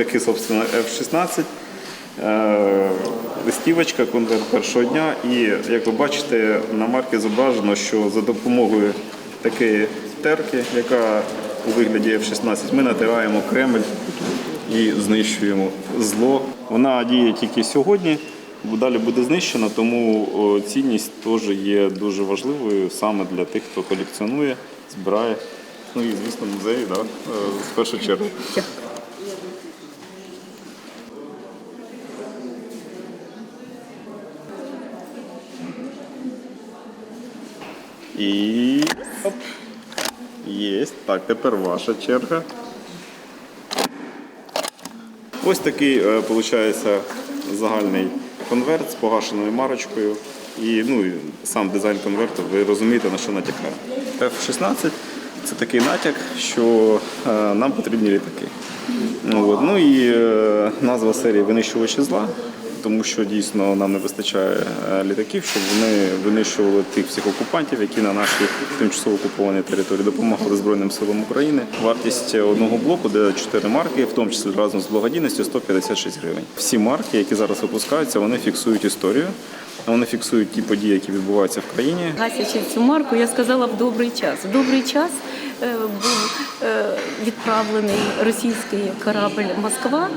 літаки, собственно, F-16. Е, Листівочка, конверт першого дня. І як ви бачите, на марки зображено, що за допомогою такої терки, яка у вигляді F-16, ми натираємо Кремль і знищуємо зло. Вона діє тільки сьогодні, далі буде знищена, тому цінність теж є дуже важливою саме для тих, хто колекціонує, збирає. Ну і звісно, музеї, да, е, в першу чергу. І оп. Є. Так, тепер ваша черга. Ось такий виходить загальний конверт з погашеною марочкою. І ну, сам дизайн конверту, ви розумієте, на що натякає. F-16 це такий натяк, що е, нам потрібні літаки. Ну, от. ну і е, назва серії Винищувачі зла, тому що дійсно нам не вистачає е, літаків, щоб вони винищували тих всіх окупантів, які на нашій тимчасово окупованій території допомагали Збройним силам України. Вартість одного блоку, де 4 марки, в тому числі разом з благодійністю 156 гривень. Всі марки, які зараз випускаються, вони фіксують історію. Вони фіксують ті події, які відбуваються в країні. Гасячи цю марку, я сказала в добрий час. В добрий час був е, відправлений російський корабль Москва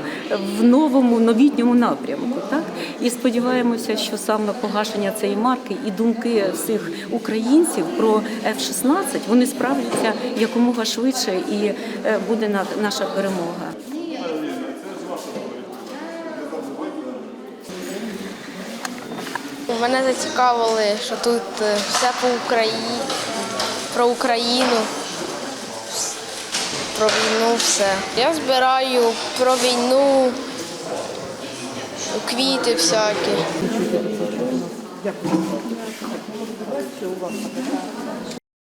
в новому новітньому напрямку. Так? І сподіваємося, що саме погашення цієї марки і думки всіх українців про F-16 вони справляться якомога швидше і е, буде наша перемога. Мене зацікавили, що тут е, все по Україні, про Україну, про війну все. Я збираю про війну, квіти всякі.